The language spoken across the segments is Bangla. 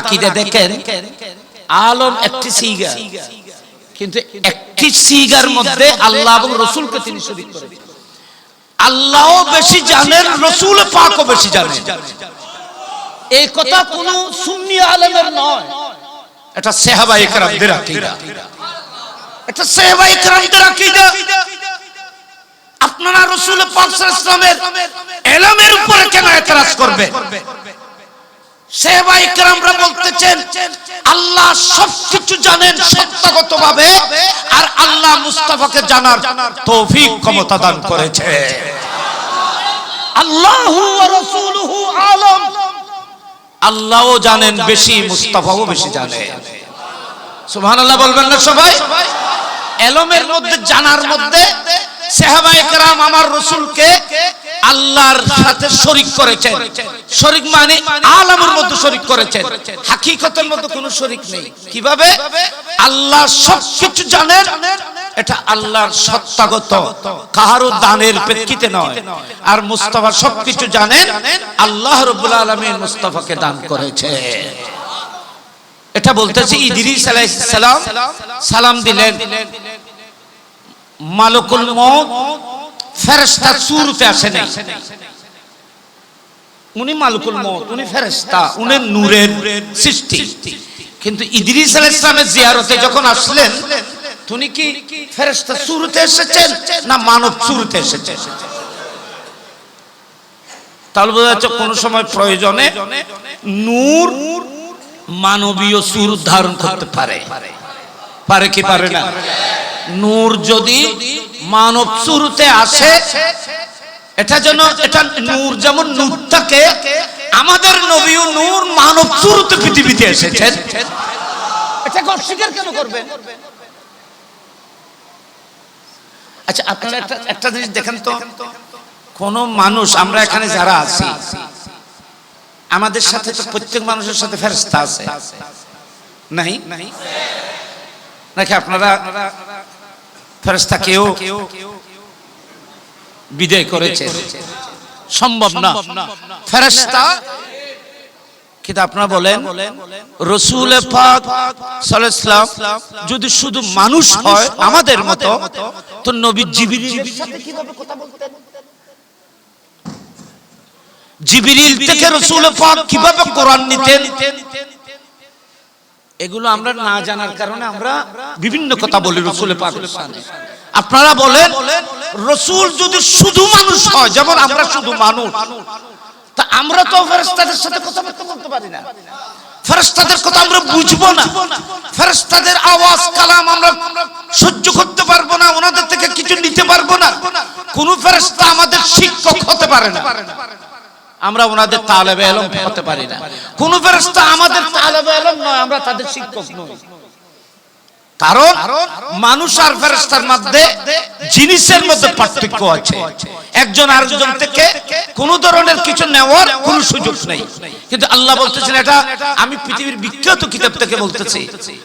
আকিদে দেখেন, আলম একটি সিগা কিন্তু একটি সিগার মধ্যে আল্লাহ এবং রসুলকে তিনি করেন বেশি জানেন, রসুল বেশি জানেন। এই কথা কোন সুন্নি আলেমের নয়। এটা সেহাবা ইকরামদের আকীদা। এটা সেহাবা ইকরামদের আকীদা। আপনারা রসুল পাক সাল্লাল্লাহু আলাইহি ওয়াসাল্লামের এলমের উপরে কেন এতরাজ করবে আল্লাহও জানেন বেশি, মুস্তাফাও বেশি সুবহানাল্লাহ বলবেন না সবাই? এলমের মধ্যে, জানার মধ্যে আমার আল্লাহর সাথে শরিক করেছেন। শরিক মানে আলমের শরিক করেছেন। হাকিকতের মধ্যে কোনো শরিক নেই। কীভাবে? আল্লাহ সবকিছু জানেন। এটা আল্লাহর সত্তাগত। কাহারও দানের প্রেক্ষিতে নয়। আর মুস্তাফা সবকিছু জানেন। আল্লাহ রব্বুল আলামিন মুস্তাফাকে দান করেছে এটা বলতেছে ইদ্রিস আলাইহিস সালাম। সালাম। দিলেন মালকুল মউত। ফেরেশতা সুরতে আসে নাই। উনি মালকুল মউত উনি ফেরেশতা উনি নূরের সৃষ্টি। কিন্তু ইদ্রিস আলাইহিস সালামের জিয়ারতে যখন আসলেন তিনি কি ফেরেশতা সুরতে এসেছেন না মানব সুরতে এসেছেন? তাহলে বোঝা যাচ্ছে কোন সময় প্রয়োজনে নূর মানবীয় সুর ধারণ করতে পারে। পারে কি পারে না? নূর যদি মানব সুরতে আসে এটা যেন এটা নূর যেমন নূরটাকে আমাদের নবীও নূর মানব সুরতে পৃথিবীতে এসেছেন এটাকে অস্বীকার কেন করবেন? আচ্ছা আপনারা একটা একটা জিনিস দেখেন তো কোন মানুষ আমরা এখানে যারা আছি আমাদের সাথে তো প্রত্যেক মানুষের সাথে ফেরস্তা আছে। নাই? নাকি আপনারা ফেরস্তা কেউ বিদায় করেছে। সম্ভব না। ফেরস্তা কিন্তু আপনারা বলেন রসুল পাক সাল্লাল্লাহু যদি শুধু মানুষ হয় আমাদের মতো তো নবী জিবরিলের সাথে কীভাবে কথা বলতেন? জিবরিল থেকে রসুল পাক কীভাবে কোরআন নিতেন? এগুলো আমরা না জানার কারণে আমরা বিভিন্ন কথা বলি রসুল পাক আপনারা বলেন, রসুল যদি শুধু মানুষ হয়, যেমন আমরা শুধু মানুষ, তা আমরা তো ফেরেশতাদের সাথে কথাবার্তা বলতে পারি না। ফেরেশতাদের কথা আমরা বুঝব না। ফেরেশতাদের আওয়াজ, কালাম আমরা সহ্য করতে পারব না, ওনাদের থেকে কিছু নিতে পারব না। কোন ফেরেশতা আমাদের শিক্ষক হতে পারে না। আমরা ওনাদের তালেবে এলম হতে পারি না। কোন ফেরেশতা আমাদের তালেবে এলম নয়, আমরা তাদের শিক্ষক নই। কারণ মানুষ আর ফেরেস্তার মধ্যে জিনিসের মধ্যে পার্থক্য আছে। একজন আরেকজন থেকে কোন ধরনের কিছু নেওয়ার কোন সুযোগ নেই। কিন্তু আল্লাহ বলতেছেন এটা আমি পৃথিবীর বিখ্যাত কিতাব থেকে বলতেছি।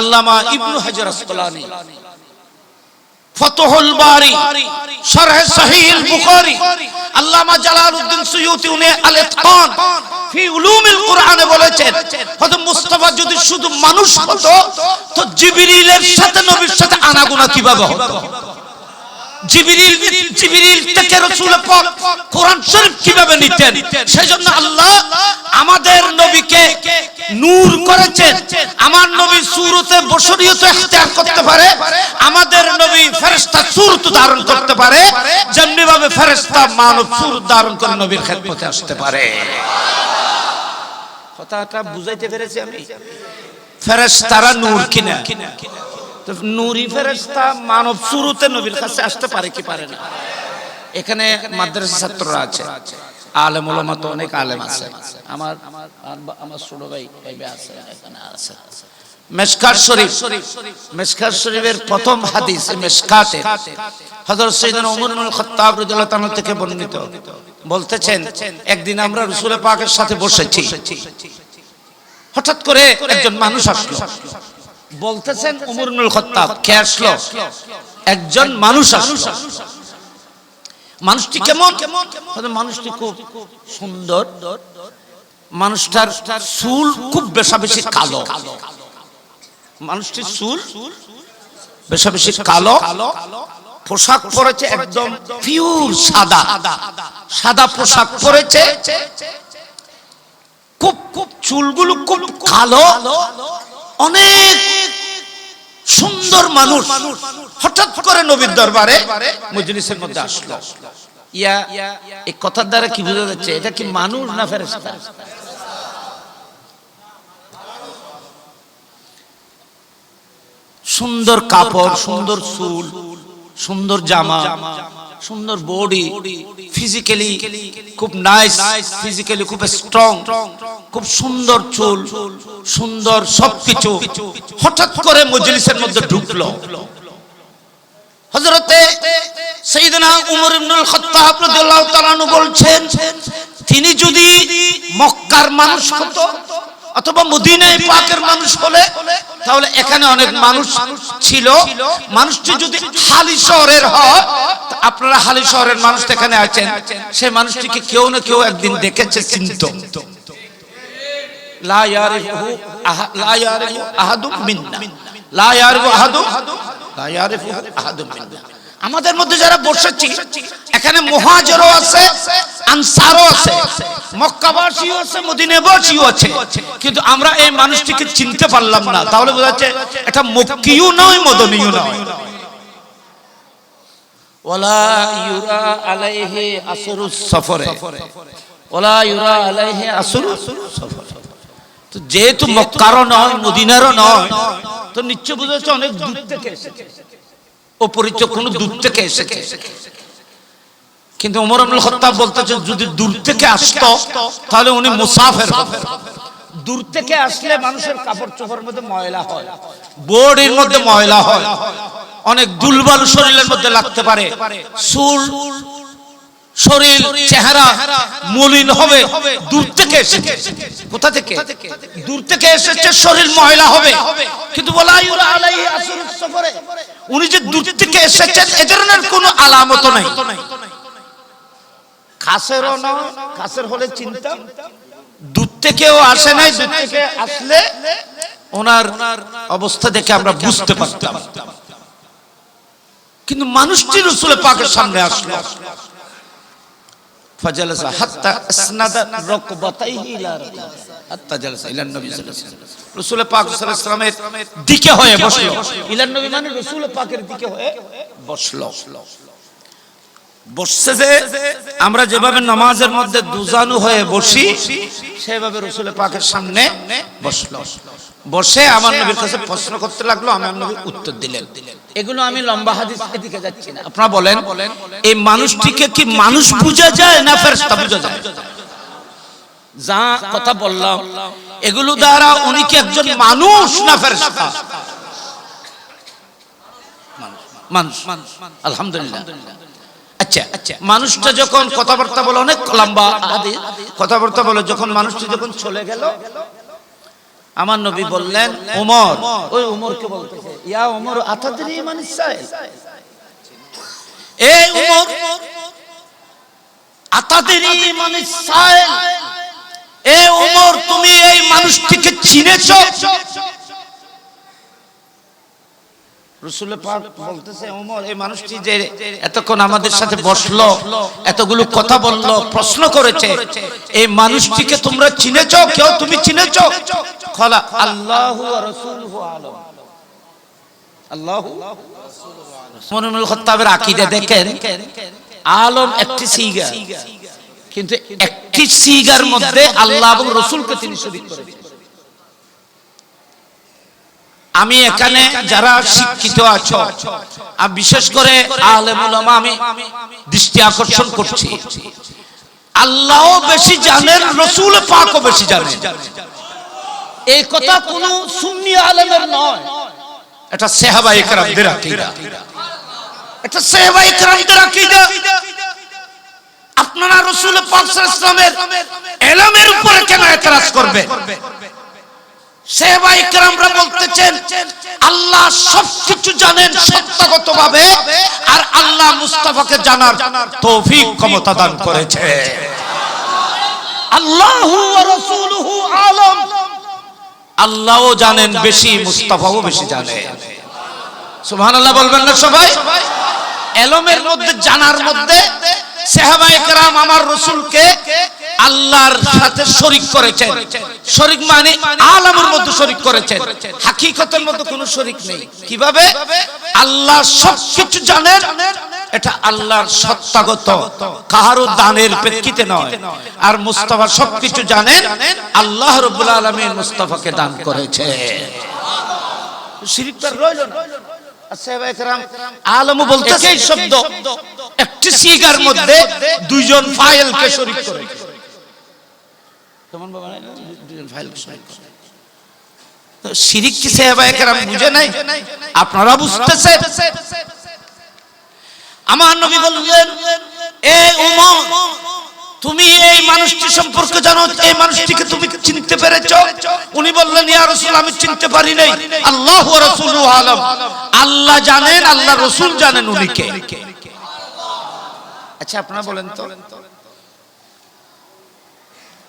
আল্লামা ইবনু হাজার আসকালানি। ফতহুল বারি, শরহ সহিহ বুখারী, আল্লামা জালালউদ্দিন সুয়ুতি উনি আল ইতকান ফি উলুমিল কোরআনে বলেছেন, হযরত মুস্তাফা যদি শুধু মানুষ হতো, তো জিবরিলের সাথে নবীর সাথে আনাগোনা কীভাবে হতো? জিবরিল জিবরিল থেকে রাসূল পাক কোরআন শরীফ কীভাবে নিতেন? সেজন্য আল্লাহ আমাদের নবীকে নূর করেছেন। আমার নবী সুরতে বশরিয়ত ইখতিয়ার করতে পারে। আমাদের নবী ফেরেশতা সুরত ধারণ করতে পারে। যেমনি ভাবে ফেরেশতা মানব সুরত ধারণ করে নবীর খেদমতে আসতে পারে। কথাটা বুঝাইতে পেরেছি আমি। ফেরেশতারা নূর কিনা নূরি ফেরেশতা মানব শুরুতে নবীর কাছে আসতে পারে কি পারে না? এখানে মাদ্রাসা ছাত্ররা আছে। আলেম ওলামা তো অনেক আলেম আছে। আমার আমার ছোট ভাই আছে, এখানে আছে। মেশকাত শরীফ। মেশকাত শরীফের প্রথম হাদিস মেশকাতে। হযরত সাইয়েদনা ওমর ইবনে খাত্তাব রাদিয়াল্লাহু তাআলা থেকে বর্ণিত। বলতেছেন, একদিন আমরা রাসূল পাকের সাথে বসেছি। হঠাৎ করে একজন মানুষ আসলো। বলতেছেন ইবনে খাত্তাব কে একজন মানুষ আসলো। মানুষটি কেমন? মানুষটি খুব সুন্দর। মানুষটার চুল খুব বেশা বেশি কালো। মানুষটির চুল বেশা বেশি কালো। পোশাক পরেছে একদম পিওর সাদা। সাদা পোশাক পরেছে। খুব খুব চুলগুলো খুব কালো। অনেক সুন্দর মানুষ। হঠাৎ করে নবীর দরবারে মজলিসের মধ্যে আসলো। ইয়া, এই কথার দ্বারা কি বোঝা যাচ্ছে? এটা কি মানুষ না ফেরেস্তা সুন্দর কাপড়, সুন্দর চুল, সুন্দর জামা সুন্দর বডি ফিজিক্যালি খুব নাইস ফিজিক্যালি খুব স্ট্রং খুব সুন্দর চুল, সুন্দর সবকিছু হঠাৎ করে মজলিসের মধ্যে ঢুকলো। হযরতে সাইয়েদনা উমর ইবনুল খাত্তাব রাদিয়াল্লাহু তাআলা বলছেন, তিনি যদি মক্কার মানুষ হতো অথবা মদিনায় পাকের মানুষ হলে, তাহলে এখানে অনেক মানুষ ছিল। মানুষটি যদি হালি শহরের হয় আপনারা হালি শহরের মানুষ এখানে আছেন। সেই মানুষটিকে কেউ না কেউ একদিন দেখেছে, চিন্ত। আমাদের মধ্যে যারা বসেছি, এখানে মুহাজিরও আছে আনসারও আছে মক্কাবাসীও আছে মদিনাবাসীও আছে। কিন্তু আমরা এই মানুষটিকে চিনতে পারলাম না। তাহলে বোঝা যাচ্ছে এটা মক্কিও নয় মদনীয় নয়। ওয়ালা ইউরা আলাইহি আসরুস সফরে। ওয়ালা ইউরা আলাইহি আসরুস সফরে। তো যেহেতু মক্কারও নয় মদিনারও নয় তো নিশ্চয় বোঝা যাচ্ছে অনেক দূর থেকে এসেছে। অপরিচিত কোন দূর থেকে এসেছে। কিন্তু ওমর আব্দুল খত্তাব বলতেছে যদি দূর থেকে আসতো তাহলে উনি মুসাফের হতেন। দূর থেকে আসলে মানুষের কাপড় চোপড়ের মধ্যে ময়লা হয়। বডির মধ্যে ময়লা হয়। অনেক দুলবাল শরীরের মধ্যে লাগতে পারে। চুল শরীর চেহারা মলিন হবে। দূর থেকে এসেছে। কোথা থেকে? দূর থেকে এসেছে শরীর ময়লা হবে। কিন্তু বলা উনি যে দূর থেকে এসেছেন এ ধরনের কোনো আলামত নাই। খাসেরও নয় খাসের হলে চিন্তা দূর থেকেও আসে নাই দূর থেকে আসলে ওনার অবস্থা দেখে আমরা বুঝতে পারতাম কিন্তু মানুষটি রসুল পাকের সামনে আসলো فجلس حتى اسند ركبتيه الى ركبتيه حتى جلس الى النبي صلى الله عليه وسلم রাসূল পাক সাল্লাল্লাহু আলাইহি ওয়াসাল্লামের দিকে হয়ে বসলো ইলা নবী মানে রাসূল পাকের দিকে হয়ে বসলো বসছে যে আমরা যেভাবে নামাজের মধ্যে দুজানু হয়ে বসি সেভাবে রসুল পাকের সামনে বসল। বসে আমার নবীর কাছে প্রশ্ন করতে লাগল আমার নবী উত্তর দিলেন। এগুলো আমি লম্বা হাদিস এদিকে যাচ্ছি না। আপনারা বলেন এই মানুষটিকে কি মানুষ বোঝা যায় না ফেরেশতা বোঝা যায়? যা কথা বললাম এগুলো দ্বারা উনি কি একজন মানুষ না ফেরেশতা? মানুষ আলহামদুলিল্লাহ। আচ্ছা মানুষটা যখন কথাবার্তা বলে অনেক লম্বা কথাবার্তা বলে যখন মানুষটি যখন চলে গেল, আমার নবী বললেন ওমর ওই বলতেছে, ইয়া ওমর আতাদরি এই ওমর আতাদরি এ ওমর তুমি এই মানুষটিকে চিনেছো রসুল পাক বলতেছে, ওমর, এই মানুষটি যে এতক্ষণ আমাদের সাথে বসল, এতগুলো কথা বলল, প্রশ্ন করেছে, এই মানুষটিকে তোমরা চিনেছো? কেউ তুমি চিনেছো? আল্লাহু খত্তাবের আকীদা দেখেন, আলম একটি কিন্তু একটি সিগার মধ্যে আল্লাহ রসুলকে তিনি করেছেন। আমি এখানে যারা শিক্ষিত আছো আর বিশেষ করে আলেম উলামা আমি দৃষ্টি আকর্ষণ করছি। আল্লাহ বেশি জানেন রসুল পাকও বেশি জানেন। এই কথা কোন সুন্নি আলেমের নয়। এটা সেহাবা ইকরামদের আকীদা। এটা সেহাবা ইকরামদের আকীদা। আপনারা রসুল পাক সাল্লাল্লাহু আলাইহি ওয়াসাল্লামের এলমের উপরে কেন এতরাজ করবে বলতেছেন আল্লাহ সবকিছু জানেন সত্যগত ভাবে আর আল্লাহ মুস্তাফাকে জানার তৌফিক ক্ষমতা দান করেছে। আল্লাহু ওয়া রাসূল আল্লাহও জানেন বেশি মুস্তাফাও বেশি জানেন সুবহানাল্লাহ বলবেন না সবাই? এলমের মধ্যে জানার মধ্যে সাহাবায়ে কেরাম আমার রাসূলকে আল্লাহর সাথে শরীক করেছেন। শরিক মানে আলমের মধ্যে শরিক করেছেন। হাকিকতের মধ্যে কোনো শরীক নেই। কীভাবে? আল্লাহ সবকিছু জানেন। এটা আল্লাহর সত্তাগত। কাহারও দানের প্রেক্ষিতে নয়। আর মুস্তাফা সবকিছু জানেন। আল্লাহ রব্বুল আলামিন মুস্তাফাকে দান করেছে শিরিক তার রইল আলমও বলতেছে এই শব্দ। একটি সিগার মধ্যে দুইজন ফাইলকে শরীক করে শিরিক কি সাহাবায়ে কেরাম বুঝে নাই? আপনারা বুঝতেছেন? আমার নবী বললেন তুমি এই মানুষটি সম্পর্কে জানো, এই মানুষটিকে তুমি চিনতে পেরেছ? উনি বললেন, ইয়া রাসূল, আমি চিনতে পারি নাই। আল্লাহ ওয়া রাসূলু আলাম। আল্লাহ জানেন আল্লাহ রাসূল জানেন উনি কে আচ্ছা আপনারা বলেন তো।